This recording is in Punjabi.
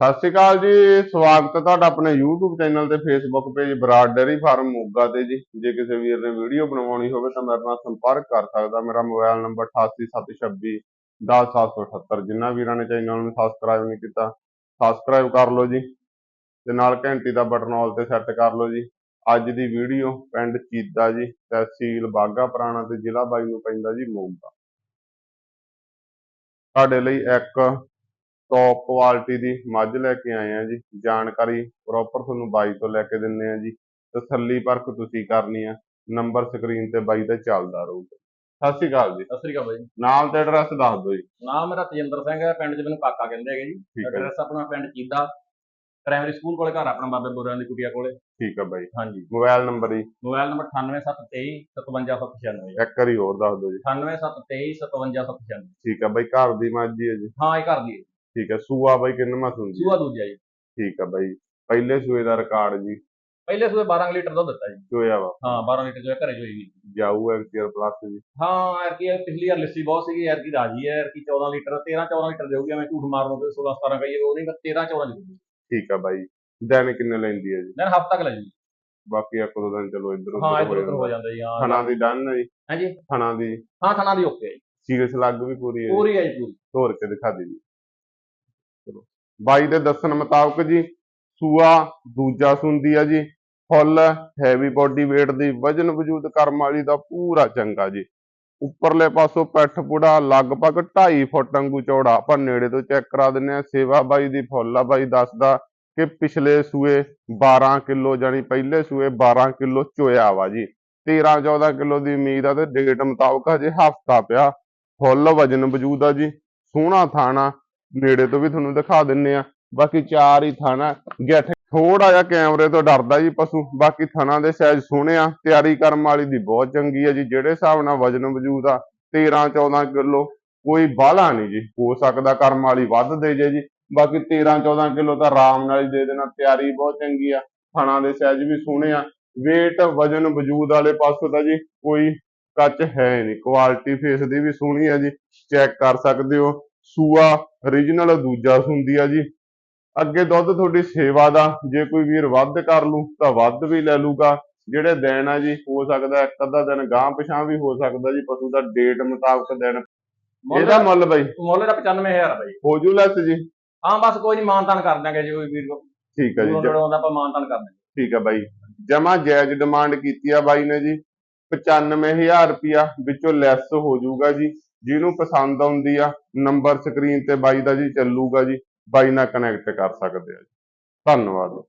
ਸਤਿ ਸ਼੍ਰੀ ਅਕਾਲ ਜੀ, ਸਵਾਗਤ ਹੈ ਤੁਹਾਡਾ ਆਪਣੇ YouTube ਚੈਨਲ ਤੇ Facebook page Brar dairy farm Moga ਤੇ ਜੀ। ਜੇ ਕਿਸੇ ਵੀਰ ਨੇ ਵੀਡੀਓ ਬਣਵਾਉਣੀ ਹੋਵੇ ਤਾਂ ਮੇਰੇ ਨਾਲ ਸੰਪਰਕ ਕਰ ਸਕਦਾ। ਮੇਰਾ ਮੋਬਾਈਲ ਨੰਬਰ 8876 10778 ਜਿਨ੍ਹਾਂ ਵੀਰਾਂ ਨੇ ਚੈਨਲ ਨੂੰ ਸਬਸਕ੍ਰਾਈਬ ਨਹੀਂ ਕੀਤਾ ਸਬਸਕ੍ਰਾਈਬ ਕਰ ਲਓ ਜੀ। ਤੇ ਨਾਲ ਘੰਟੀ ਦਾ ਬਟਨ ਆਲ ਤੇ ਸੈੱਟ ਕਰ ਲਓ ਜੀ। ਅੱਜ ਦੀ ਵੀਡੀਓ ਪਿੰਡ ਚੀਦਾ ਜੀ, ਤਹਿਸੀਲ ਬਾਗਾ ਪੁਰਾਣਾ ਤੇ ਜ਼ਿਲ੍ਹਾ ਬਾਈ ਨੂੰ ਪੈਂਦਾ ਜੀ ਮੋਗਾ। ਤੁਹਾਡੇ ਲਈ ਇੱਕ ਟੌਪ ਕੁਆਲਿਟੀ ਦੀ ਮੱਝ ਲੈ ਕੇ ਆਏ ਆ ਜੀ। ਜਾਣਕਾਰੀ ਪ੍ਰੋਪਰ ਤੁਹਾਨੂੰ ਬਾਈ ਤੋਂ ਲੈ ਕੇ ਦਿੰਨੇ ਆ ਜੀ। ਤਸੱਲੀ ਪਰਖ ਤੁਸੀਂ ਕਰਨੀ ਆ। ਨੰਬਰ ਸਕਰੀਨ ਤੇ ਬਾਈ ਦਾ ਚੱਲਦਾ ਰਹੂਗਾ। ਸਤਿ ਸ਼੍ਰੀ ਅਕਾਲ ਜੀ। ਸਤਿ ਸ੍ਰੀ ਅਕਾਲ ਬਾਈ ਨਾਮ ਤੇ ਐਡਰੈਸ ਦੱਸ ਦਿਓ ਜੀ। ਨਾਮ ਮੇਰਾ ਤੇਜਿੰਦਰ ਸਿੰਘ ਹੈ। ਪਿੰਡ 'ਚ ਮੈਨੂੰ ਕਾਕਾ ਕਹਿੰਦੇ ਹੈਗੇ ਜੀ। ਐਡਰੈਸ ਆਪਣਾ ਪਿੰਡ ਚੀਦਾ। ਪ੍ਰਾਇਮਰੀ ਸਕੂਲ ਕੋਲੇ ਘਰ ਆਪਣਾ ਬਾਬੇ ਬੋਰਿਆਂ ਦੀ ਕੁਟੀਆ ਕੋਲੇ। ਠੀਕ ਹੈ ਬਾਈ। ਹਾਂਜੀ। ਮੋਬਾਈਲ ਨੰਬਰ ਜੀ। ਮੋਬਾਈਲ ਨੰਬਰ 98723 57796 ਇੱਕ ਵਾਰੀ ਹੋਰ ਦੱਸ ਦਿਓ ਜੀ। 98723 57796 ਠੀਕ ਹੈ ਬਾਈ ਘਰ ਦੀ ਹੀ ਹੈ ਜੀ। ਹਾਂ ਇਹ ਘਰ ਦੀ ਹੈ। ਠੀਕ ਹੈ ਸੂਆ ਬਾਈ ਕਿੰਨਵਾਂ ਸੁਣਦੀ ਸੂਆ ਦੂਜਾ ਜੀ। ਠੀਕ ਹੈ ਬਾਈ ਪਹਿਲੇ ਸੂਏ ਦਾ ਰਿਕਾਰਡ ਜੀ। ਪਹਿਲੇ ਸੂਏ 12 ਲੀਟਰ ਦੁੱਧ ਦਿੱਤਾ ਜੀ। ਚੋਇਆ ਵਾ। ਹਾਂ 12 ਲੀਟਰ ਜੋ ਹੈ ਘਰੇ ਜੋਈ ਵੀ ਜਾਊ ਐਕਟੀਅਰ ਪਲੱਸ ਜੀ। ਹਾਂ ਹੈ, ਪਿਛਲੀ ਵਾਰ ਲੱਸੀ ਬਹੁਤ ਸੀਗੀ ਯਾਰ ਕੀ ਰਾਜੀ ਹੈ ਯਾਰ ਕੀ 14 ਲੀਟਰ 13 14 ਲੀਟਰ ਦੇਊਗੀ ਮੈਂ ਝੂਠ ਮਾਰਨ ਨੂੰ 16 17 ਕਹੀਏ ਉਹ ਨਹੀਂ 13 14 ਦੇਊਗੀ। ਠੀਕ ਹੈ ਬਾਈ ਦਿਨ ਕਿੰਨੇ ਲੈਂਦੀ ਹੈ ਜੀ? ਦਿਨ ਹਫਤਾ ਕ ਲੈ ਜੀ ਬਾਕੀ ਇੱਕ ਦੋ ਦਿਨ ਚਲੋ ਇੱਧਰ ਹਾਂ ਇਧਰ ਉਧਰ ਹੋ ਜਾਂਦਾ। ਜੀ ਹਾਂ। ਥਣਾ ਦੀ ਡਨ ਹੈ ਜੀ। ਹਾਂਜੀ। ਥਣਾ ਦੀ। ਹਾਂ ਥਣਾ ਦੀ ਓਕੇ ਸੀਰੀਅਸ ਲੱਗ ਵੀ ਪੂਰੀ ਹੈ ਜੀ। ਪੂਰੀ ਹੈ ਜੀ ਪੂਰੀ। ਤੋੜ ਕੇ ਦਿਖਾ ਦੇ ਜੀ। ਚਲੋ। ਬਾਈ ਦੇ ਦੱਸਣ ਮੁਤਾਬਕ ਜੀ, ਸੂਆ ਦੂਜਾ ਸੁੰਦੀ ਆ ਜੀ, ਫੁੱਲ ਹੈਵੀ ਬੋਡੀ weight ਦੀ ਵਜਨ ਵਜੂਦ ਕਰਮ ਵਾਲੀ ਦਾ ਪੂਰਾ ਚੰਗਾ ਜੀ। ਉੱਪਰਲੇ ਪਾਸੋਂ ਪੈਠ ਪੁੜਾ ਲਗਭਗ 2.5 ਫੁੱਟ ਵਾਂਗੂ ਚੌੜਾ, ਆਪਾਂ ਨੇੜੇ ਤੋਂ ਚੈੱਕ ਕਰਾ ਦਿੰਨੇ ਆ, ਸੇਵਾ ਬਾਈ ਦੀ ਫੁੱਲ ਆ ਬਾਈ ਦੱਸਦਾ ਕਿ ਪਿਛਲੇ ਸੂਏ 12 ਕਿਲੋ ਜਾਨੀ ਪਹਿਲੇ ਸੂਏ 12 ਕਿਲੋ ਚੋਇਆ ਵਾ ਜੀ। 13 14 ਕਿਲੋ ਦੀ ਉਮੀਦ ਆ ਤੇ ਡੇਟ ਮੁਤਾਬਕ ਹਜੇ ਹਫਤਾ ਪਿਆ, ਫੁੱਲ ਵਜਨ ਵਜੂਦ ਆ ਜੀ, ਸੋਹਣਾ ਥਾਣਾ ਨੇੜੇ ਤੋਂ ਵੀ ਤੁਹਾਨੂੰ ਦਿਖਾ ਦਿੰਨੇ ਆ। ਬਾਕੀ ਚਾਰ ਹੀ ਥਾਣਾ। ਗਿੱਠ ਥੋੜਾ ਜਿਹਾ ਕੈਮਰੇ ਤੋਂ ਡਰਦਾ ਜੀ ਪਸ਼ੂ, ਬਾਕੀ ਥਣਾ ਦੇ ਸਾਈਜ਼ ਸੋਹਣੇ ਆ। ਤਿਆਰੀ ਕਰਮ ਵਾਲੀ ਦੀ ਬਹੁਤ ਚੰਗੀ ਆ ਜੀ। ਜਿਹੜੇ ਹਿਸਾਬ ਨਾਲ ਵਜਨ ਵਜੂਦ ਆ 13 14 ਕਿਲੋ, ਕੋਈ ਬਾਹਲਾ ਨਹੀਂ ਜੀ। ਹੋ ਸਕਦਾ ਕਰਮ ਵਾਲੀ ਵੱਧ ਦੇ ਜੇ ਜੀ। ਬਾਕੀ 13 14 ਕਿਲੋ ਤਾਂ ਆਰਾਮ ਨਾਲ ਹੀ ਦੇ ਦੇਣਾ। ਤਿਆਰੀ ਬਹੁਤ ਚੰਗੀ ਆ। ਥਣਾ ਦੇ ਸਾਈਜ਼ ਵੀ ਸੋਹਣੇ ਆ। weight ਵਜਨ ਵਜੂਦ ਵਾਲੇ ਪਾਸੋਂ ਤਾਂ ਜੀ ਕੋਈ ਕੱਚ ਹੈ ਨਹੀਂ। ਕੁਆਲਿਟੀ ਫੇਸ ਦੀ ਵੀ ਸੋਹਣੀ ਆ ਜੀ। ਚੈੱਕ ਕਰ ਸਕਦੇ ਹੋ। ਸੂਆ origignal ਦੂਜਾ ਸੁੰਦੀ ਆ ਜੀ। ਅੱਗੇ ਦੁੱਧ ਤੁਹਾਡੀ ਸੇਵਾ ਦਾ ਜੇ ਕੋਈ ਵੀਰ ਵੱਧ ਕਰ ਲੂ ਤਾਂ ਵੱਧ ਵੀ ਲੈ ਲੂਗਾ ਜਿਹੜੇ ਦਿਨ ਆ ਜੀ ਹੋ ਸਕਦਾ ਇੱਕ ਅੱਧਾ ਦਿਨ ਗਾਂ ਪਿਛਾਂ ਵੀ ਹੋ ਸਕਦਾ ਜੀ ਪਸ਼ੂ ਦਾ ਡੇਟ ਮੁਤਾਬਕ ਦਿਨ। ਇਹਦਾ ਮੁੱਲ ਬਾਈ? ਮੁੱਲ ਦਾ 95000 ਆ ਬਾਈ। ਹੋ ਜੂ ਲੈਸ ਜੀ। ਹਾਂ ਬਸ ਕੋਈ ਨਹੀਂ ਮਾਨਤਾਨ ਕਰ ਦਾਂਗੇ ਜੇ ਕੋਈ ਵੀਰ ਕੋ ਠੀਕ ਹੈ ਜੀ ਜ- ਲੋੜ ਆਉਂਦਾ ਆਪਾਂ ਮਾਨਤਾਨ ਕਰ ਦਾਂਗੇ ਠੀਕ ਹੈ ਬਾਈ। ਜਮਾ ਜਾਇਜ਼ ਡਿਮਾਂਡ ਕੀਤੀ ਆ ਬਾਈ ਨੇ ਜੀ। 95000 ਰੁਪਿਆ ਵਿੱਚੋਂ ਲੈਸ ਹੋ ਜਾਊਗਾ ਜੀ। ਜਿਹਨੂੰ ਪਸੰਦ ਆਉਂਦੀ ਆ ਨੰਬਰ ਸਕਰੀਨ ਤੇ ਬਾਈ ਦਾ ਜੀ ਚੱਲੂਗਾ ਜੀ, ਬਾਈ ਨਾਲ ਕਨੈਕਟ ਕਰ ਸਕਦੇ ਆ ਜੀ। ਧੰਨਵਾਦ।